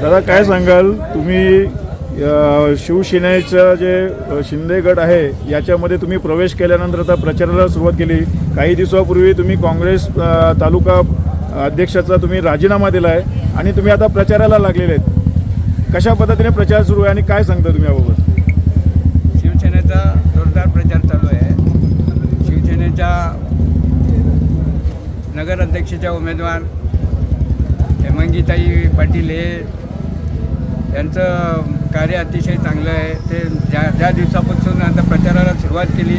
दादा काय सांगाल? तुम्ही शिवसेनेचं जे शिंदेगड शिंदे गट आहे याच्यामध्ये तुम्ही प्रवेश केल्यानंतर आता प्रचाराला सुरुवात केली. काही दिवसापूर्वी तुम्ही काँग्रेस तालुका अध्यक्षाचा तुम्ही राजीनामा दिला आहे आणि तुम्ही आता प्रचाराला लागलेले आहेत. कशा पद्धतीने प्रचार सुरू आहे आणि काय सांगता तुम्ही याबाबत? शिवसेनेचा जोरदार प्रचार चालू आहे. शिवसेनेच्या नगर अध्यक्षाच्या उमेदवार हेमंगीताई पाटील हे यांचं कार्य अतिशय चांगलं आहे. ते ज्या ज्या दिवसापासून आता प्रचाराला सुरुवात केली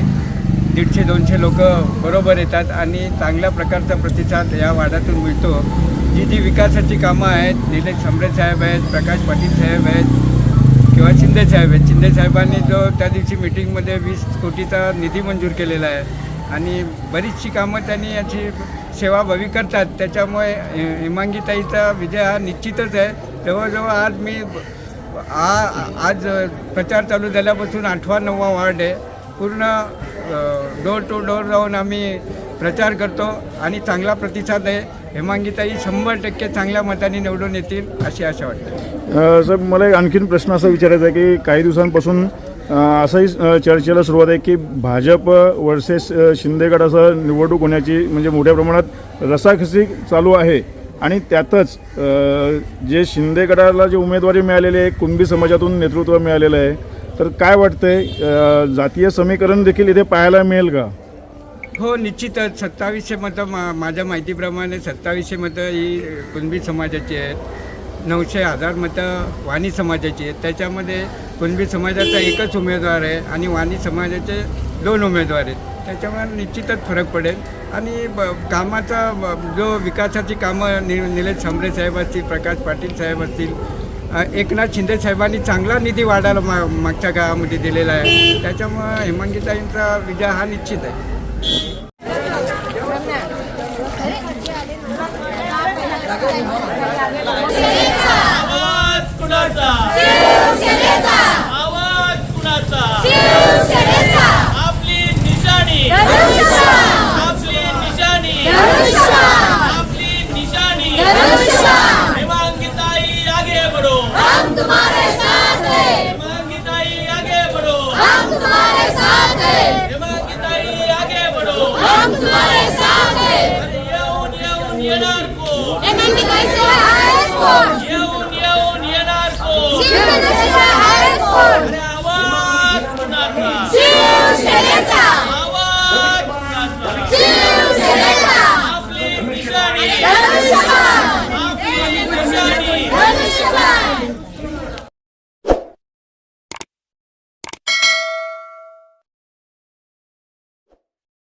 दीडशे दोनशे लोक बरोबर येतात आणि चांगल्या प्रकारचा प्रतिसाद या वाड्यातून मिळतो. जी जी विकासाची कामं आहेत निलेश सांबरे साहेब आहेत प्रकाश पाटील साहेब आहेत किंवा शिंदे साहेब आहेत. शिंदे साहेबांनी जो त्या दिवशी मिटिंगमध्ये वीस कोटीचा निधी मंजूर केलेला आहे. आणि बरीचशी कामं त्यांनी याची सेवाभावी करतात. त्याच्यामुळे हिमांगीताईचा विजय हा निश्चितच आहे. जवळजवळ आज मी आ आज प्रचार चालू झाल्यापासून आठवा नववा वार्ड आहे. पूर्ण डोर टू डोर जाऊन आम्ही प्रचार करतो आणि चांगला प्रतिसाद आहे. हेमांगीताई शंभर टक्के चांगल्या मताने निवडून येतील अशी आशा वाटते. अ, साहेब मला एक आणखीन प्रश्न असा विचारायचा आहे की काही दिवसांपासून असंही चर्चेला सुरुवात आहे की भाजप वर्सेस शिंदेगड असं निवडणूक होण्याची म्हणजे मोठ्या प्रमाणात रसाखसी चालू आहे. आणि त्यातच जे शिंदे गटाला जे उमेदवारी मिळालेली आहे कुणबी समाजातून नेतृत्व मिळालेलं आहे तर काय वाटतंय जातीय समीकरण देखील इथे पाहायला मिळेल का? हो निश्चितच. सत्तावीसशे मतं मा माझ्या माहितीप्रमाणे सत्तावीसशे मतं ही कुणबी समाजाची आहेत. नऊशे हजार मतं वाणी समाजाची आहेत. त्याच्यामध्ये कुणबी समाजाचा एकच उमेदवार आहे आणि वाणी समाजाचे दोन उमेदवार आहेत. त्याच्यामुळे निश्चितच फरक पडेल. आणि ब कामाचा जो विकासाची कामं नि निलेश सांबरे साहेब असतील प्रकाश पाटील साहेब असतील एकनाथ शिंदे साहेबांनी चांगला निधी वाढायला मा मागच्या काळामध्ये दिलेला आहे. त्याच्यामुळं हेमंगीताईंचा विजय हा निश्चित आहे. Binigay sila ang.